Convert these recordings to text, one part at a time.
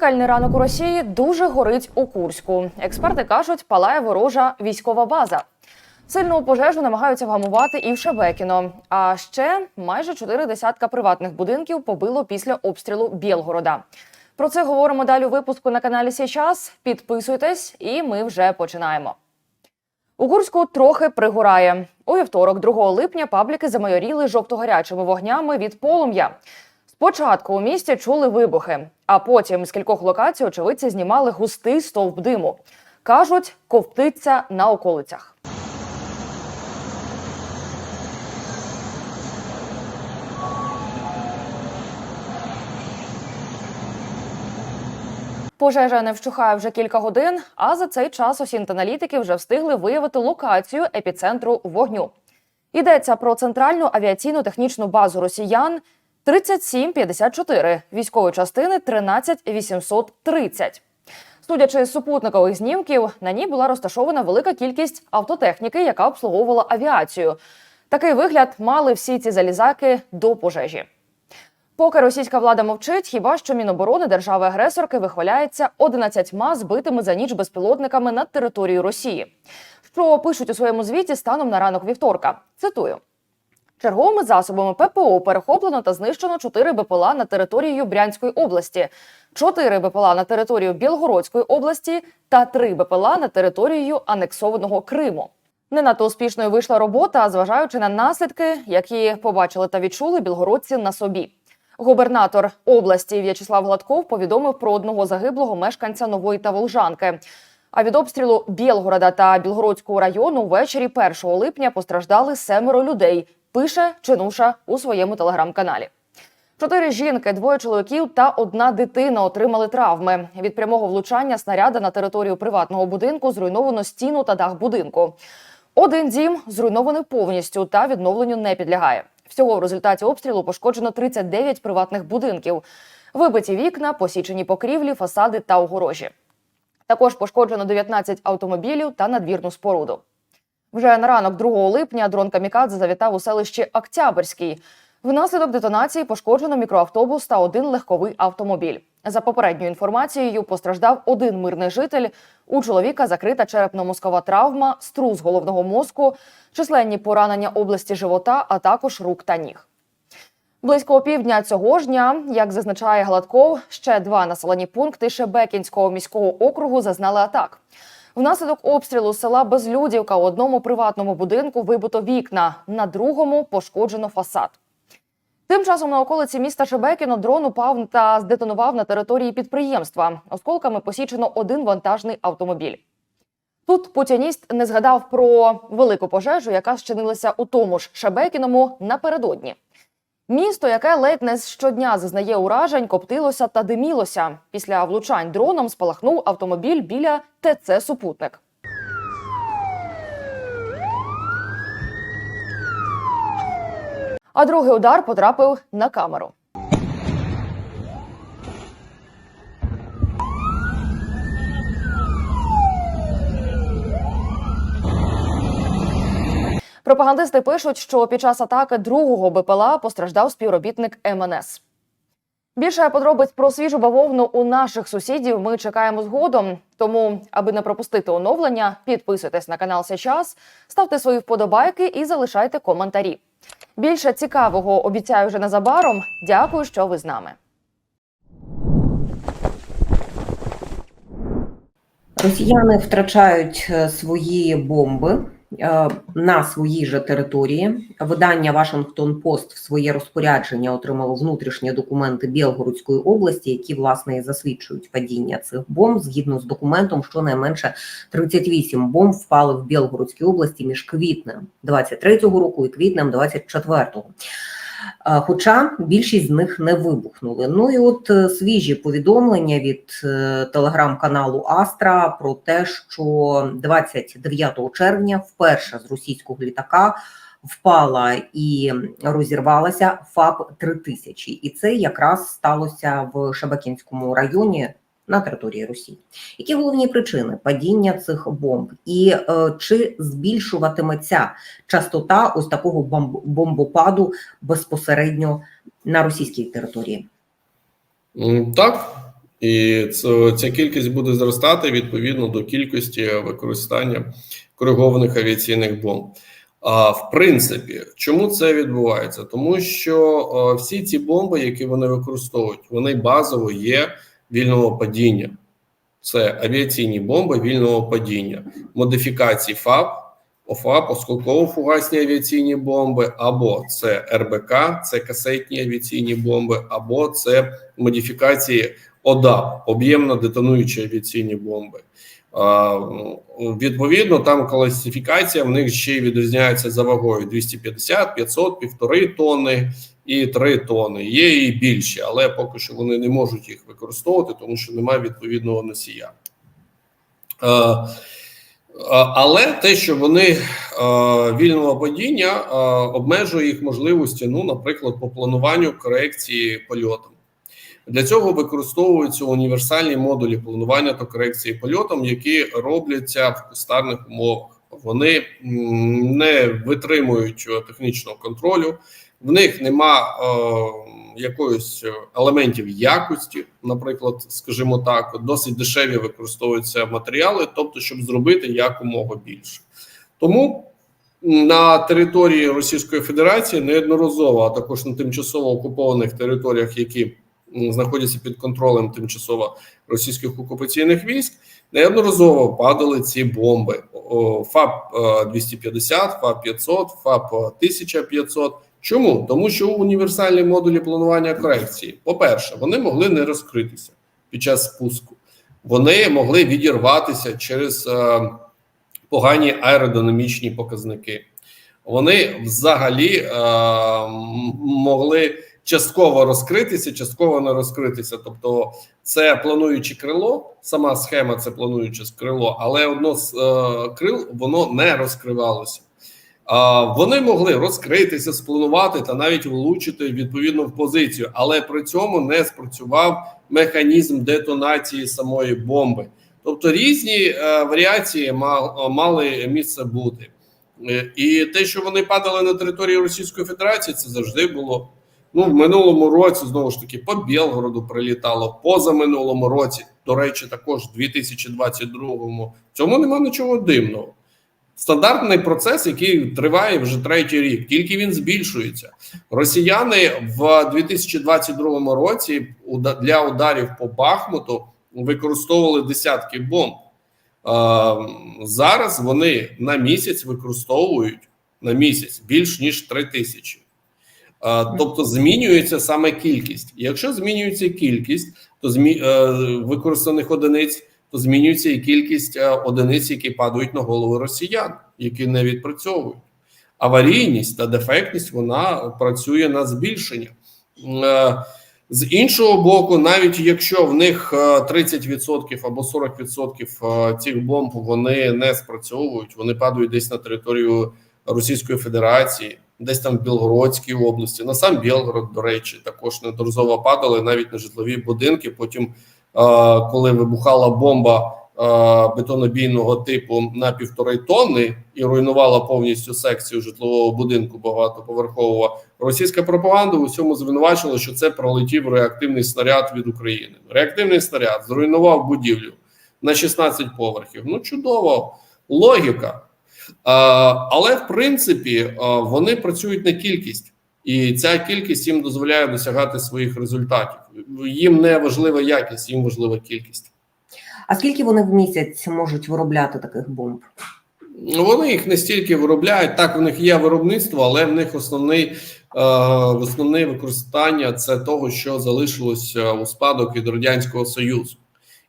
Пекельний ранок у Росії дуже горить у Курську. Експерти кажуть, палає ворожа військова база. Сильну пожежу намагаються вгамувати і в Шебекіно. А ще майже чотири десятка приватних будинків побило після обстрілу Білгорода. Про це говоримо далі у випуску на каналі Січас. Підписуйтесь, і ми вже починаємо. У Курську трохи пригорає. У вівторок, 2 липня, пабліки замайоріли жовто-гарячими вогнями від полум'я. Спочатку у місті чули вибухи, а потім з кількох локацій очевидці знімали густий стовп диму. Кажуть, ковтиться на околицях. Пожежа не вщухає вже кілька годин, а за цей час осінт-аналітики вже встигли виявити локацію епіцентру вогню. Йдеться про центральну авіаційну технічну базу росіян 3754, військової частини 13830. Судячи з супутникових знімків, на ній була розташована велика кількість автотехніки, яка обслуговувала авіацію. Такий вигляд мали всі ці залізаки до пожежі. Поки російська влада мовчить, хіба що Міноборони держави-агресорки вихваляється 11 збитими за ніч безпілотниками над територією Росії. Що пишуть у своєму звіті станом на ранок вівторка? Цитую. Черговими засобами ППО перехоплено та знищено 4 БПЛА на території Брянської області, 4 БПЛА на територію Білгородської області та 3 БПЛА на територію анексованого Криму. Не надто успішною вийшла робота, зважаючи на наслідки, які побачили та відчули білгородці на собі. Губернатор області В'ячеслав Гладков повідомив про одного загиблого мешканця Нової та Волжанки. А від обстрілу Білгорода та Білгородського району ввечері 1 липня постраждали семеро людей. Пише Чинуша у своєму телеграм-каналі. Чотири жінки, двоє чоловіків та одна дитина отримали травми. Від прямого влучання снаряда на територію приватного будинку зруйновано стіну та дах будинку. Один дім зруйнований повністю та відновленню не підлягає. Всього в результаті обстрілу пошкоджено 39 приватних будинків, вибиті вікна, посічені покрівлі, фасади та огорожі. Також пошкоджено 19 автомобілів та надвірну споруду. Вже на ранок 2 липня дрон Камікадзе завітав у селищі Октябрьський. Внаслідок детонації пошкоджено мікроавтобус та один легковий автомобіль. За попередньою інформацією, постраждав один мирний житель. У чоловіка закрита черепно-мозкова травма, струс головного мозку, численні поранення області живота, а також рук та ніг. Близько опівдня цього ж дня, як зазначає Гладков, ще два населені пункти Шебекінського міського округу зазнали атак. Внаслідок обстрілу села Безлюдівка у одному приватному будинку вибито вікна, на другому пошкоджено фасад. Тим часом на околиці міста Шебекіно дрон упав та здетонував на території підприємства. Осколками посічено один вантажний автомобіль. Тут путініст не згадав про велику пожежу, яка щинилася у тому ж Шебекіному напередодні. Місто, яке ледь не щодня зазнає уражень, коптилося та димілося. Після влучань дроном спалахнув автомобіль біля ТЦ Супутник. А другий удар потрапив на камеру. Пропагандисти пишуть, що під час атаки другого БПЛА постраждав співробітник МНС. Більше подробиць про свіжу бавовну у наших сусідів ми чекаємо згодом. Тому, аби не пропустити оновлення, підписуйтесь на канал Сейчас, ставте свої вподобайки і залишайте коментарі. Більше цікавого обіцяю вже незабаром. Дякую, що ви з нами. Росіяни втрачають е, свої бомби на своїй же території. Видання Вашингтон Пост в своє розпорядження отримало внутрішні документи Білгородської області, які власне і засвідчують падіння цих бомб. Згідно з документом, щонайменше 38 бомб впали в Білгородській області між квітнем 23-го року і квітнем 24-го. Е, Хоча більшість з них не вибухнули. Ну і от е, свіжі повідомлення від е, телеграм-каналу Астра про те, що 29 червня вперше з російського літака впала і розірвалася ФАП 3000 І це якраз сталося в Шабакінському районі на території Росії. Які головні причини падіння цих бомб, і е, чи збільшуватиметься частота ось такого бомб- бомбопаду безпосередньо на російській території? Так, І ця кількість буде зростати відповідно до кількості використання коригованих авіаційних бомб. А в принципі, чому це відбувається? Тому що е, всі ці бомби, які вони використовують, вони базово є вільного падіння. Це авіаційні бомби вільного падіння, модифікації ФАП, ОФАП, осколково-фугасні авіаційні бомби, або це РБК, це касетні авіаційні бомби, або це модифікації ОДА, об'ємно детонуючі авіаційні бомби. Відповідно, там класифікація в них ще й відрізняється за вагою: 250, 500, півтори тонни і 3 тонни. Є і більші, але поки що вони не можуть їх використовувати, тому що немає відповідного носія. Але те, що вони вільного падіння обмежує їх можливості, ну, наприклад, по плануванню корекції польотом. Для цього використовуються універсальні модулі планування та корекції польотом, які робляться в кустарних умовах. Вони не витримують е, технічного контролю, в них нема е, якоїсь елементів якості, наприклад, скажімо так, досить дешеві використовуються матеріали, тобто, щоб зробити якомога більше. Тому на території Російської Федерації неодноразово, а також на тимчасово окупованих територіях, які знаходяться під контролем тимчасово російських окупаційних військ, неодноразово падали ці бомби. ФАП е, 250, ФАП 500, ФАП 1500. Чому? Тому що у універсальні модулі планування корекції, по-перше, вони могли не розкритися під час спуску, вони могли відірватися через е, погані аеродинамічні показники. Вони взагалі е, могли частково розкритися, частково не розкритися. Тобто, це плануюче крило, сама схема це плануюче крило, але одно з е, крил воно не розкривалося. Вони могли розкритися, спланувати та навіть влучити відповідно в позицію, але при цьому не спрацював механізм детонації самої бомби. Тобто різні е, варіації ма- мали місце бути. Е, І те, що вони падали на території Російської Федерації, це завжди було. Ну, в минулому році знову ж таки по Білгороду прилітало, позаминулому році, до речі, також 2022-му. Цьому нема нічого дивного. Стандартний процес, який триває вже третій рік, тільки він збільшується. Росіяни в 2022 році для ударів по Бахмуту використовували десятки бомб. Зараз вони на місяць використовують на місяць більш ніж 3 тисячі. Е, Тобто змінюється саме кількість. Якщо змінюється кількість, то змі... е, використаних одиниць, то змінюється і кількість е, одиниць, які падають на голови росіян, які не відпрацьовують. Аварійність та дефектність вона працює на збільшення. З іншого боку, навіть якщо в них е, 30% або 40% е, цих бомб вони не спрацьовують, вони падають десь на територію Російської Федерації, десь там в Білгородській області, на сам Білгород, до речі, також неодноразово падали навіть на житлові будинки. Потім, е, коли вибухала бомба е, бетонобійного типу на півтори тонни і руйнувала повністю секцію житлового будинку багатоповерхового, російська пропаганда у всьому звинувачила, що це пролетів реактивний снаряд від України. Реактивний снаряд зруйнував будівлю на 16 поверхів. Ну чудово, логіка. А, але в принципі вони працюють на кількість, і ця кількість їм дозволяє досягати своїх результатів. Їм не важлива якість, їм важлива кількість. А скільки вони в місяць можуть виробляти таких бомб? Ну, Вони їх не стільки виробляють. Так, у них є виробництво, але в них основний е, основне використання це того, що залишилось е, у спадок від радянського союзу,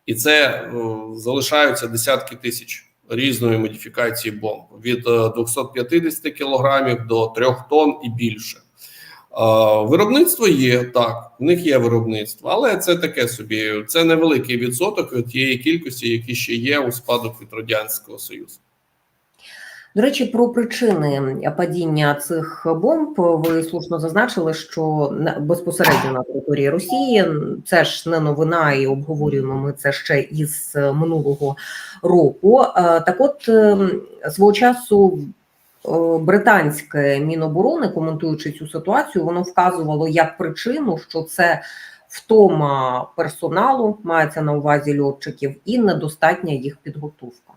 і це е, залишаються десятки тисяч різної модифікації бомб від е, 250 кілограмів до 3 тонн і більше. Е, Виробництво є так, в них є виробництво, але це таке собі. Це невеликий відсоток від тієї кількості, які ще є у спадок від радянського союзу. До речі, про причини падіння цих бомб ви слушно зазначили, що безпосередньо на території Росії це ж не новина, і обговорюємо ми це ще із е, минулого року. Е, Так, от ем, свого часу. е, Британське міноборони, коментуючи цю ситуацію, воно вказувало як причину, що це втома персоналу, мається на увазі льотчиків, і недостатня їх підготовка.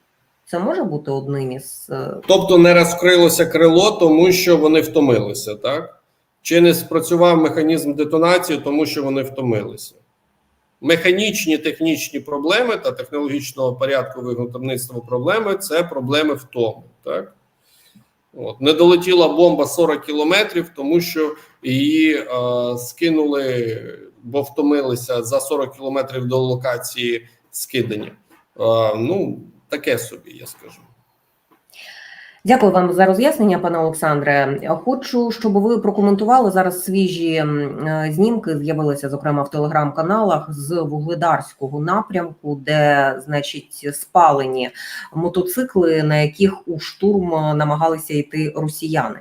Це може бути одним із е, Тобто не розкрилося крило, тому що вони втомилися, так? Чи не спрацював механізм детонації, тому що вони втомилися? Механічні технічні проблеми та технологічного порядку виготовництва проблеми це проблеми втоми. Так? От. Не долетіла бомба 40 кілометрів, тому що її е, скинули, бо втомилися за 40 кілометрів до локації скидання. Е, ну, таке собі, я скажу. Дякую вам за роз'яснення, пане Олександре. Хочу, щоб ви прокоментували зараз свіжі е, знімки. З'явилися зокрема в телеграм-каналах з вугледарського напрямку, де, значить, спалені мотоцикли, на яких у штурм намагалися йти росіяни.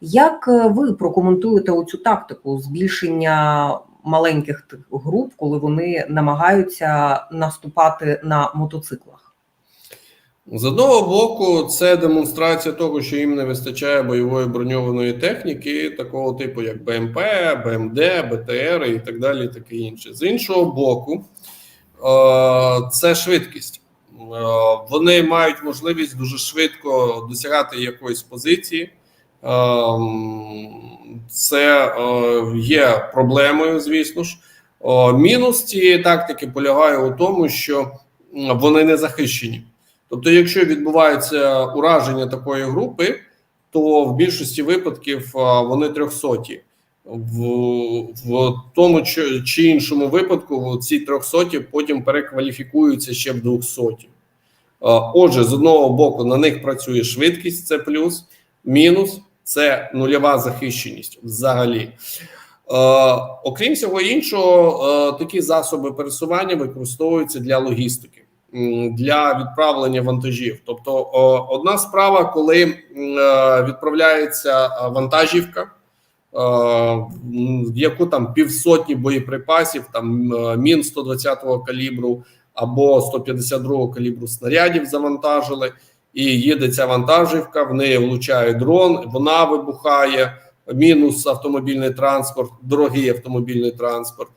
Як ви прокоментуєте оцю тактику збільшення маленьких груп, коли вони намагаються наступати на мотоциклах? З одного боку, це демонстрація того, що їм не вистачає бойової броньованої техніки, такого типу, як БМП, БМД, БТР і так далі, і таке інше. З іншого боку, е, це швидкість. Е, Вони мають можливість дуже швидко досягати якоїсь позиції. Ем, Це е, є проблемою, звісно ж. Мінус цієї тактики полягає у тому, що вони не захищені. Тобто, якщо відбувається ураження такої групи, то в більшості випадків вони трьохсоті. В, в тому чи, чи іншому випадку ці трьохсоті потім перекваліфікуються ще в двохсоті. Отже, з одного боку, на них працює швидкість, це плюс, мінус це нульова захищеність взагалі. Е, окрім всього іншого, е, такі засоби пересування використовуються для логістики для відправлення вантажів. Тобто, одна справа, коли е, відправляється е, вантажівка, е, в яку там півсотні боєприпасів, там мін 120-го калібру або 152-го калібру снарядів завантажили, і їде ця вантажівка, в неї влучає дрон, вона вибухає. Мінус автомобільний транспорт, дорогий автомобільний транспорт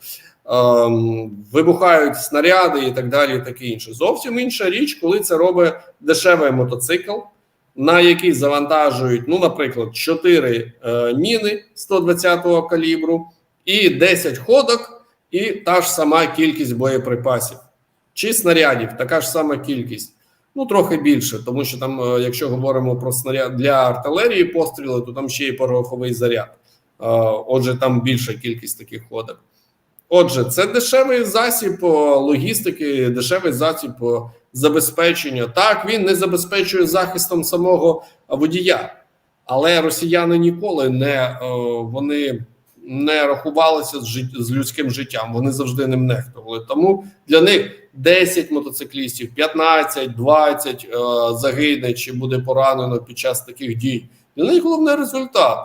вибухають снаряди і так далі, і таке інше. Зовсім інша річ, коли це робить дешевий мотоцикл, на який завантажують, ну, наприклад, 4 е, міни 120-го калібру і 10 ходок, і та ж сама кількість боєприпасів. Чи снарядів, така ж сама кількість. Ну, трохи більше, тому що там, е, якщо говоримо про снаряд для артилерії постріли, то там ще є пороховий заряд. Е, Отже, там більша кількість таких ходок. Отже, це дешевий засіб логістики, дешевий засіб забезпечення. Так, він не забезпечує захистом самого водія, але росіяни ніколи не вони не рахувалися з, з людським життям. Вони завжди ним нехтували. Тому для них 10 мотоциклістів, 15, 20 е, загине чи буде поранено під час таких дій. Для них головний результат.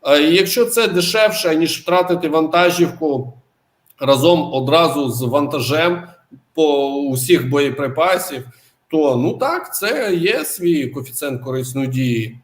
А якщо це дешевше ніж втратити вантажівку разом одразу з вантажем по усіх боєприпасів, то ну так, це є свій коефіцієнт корисної дії.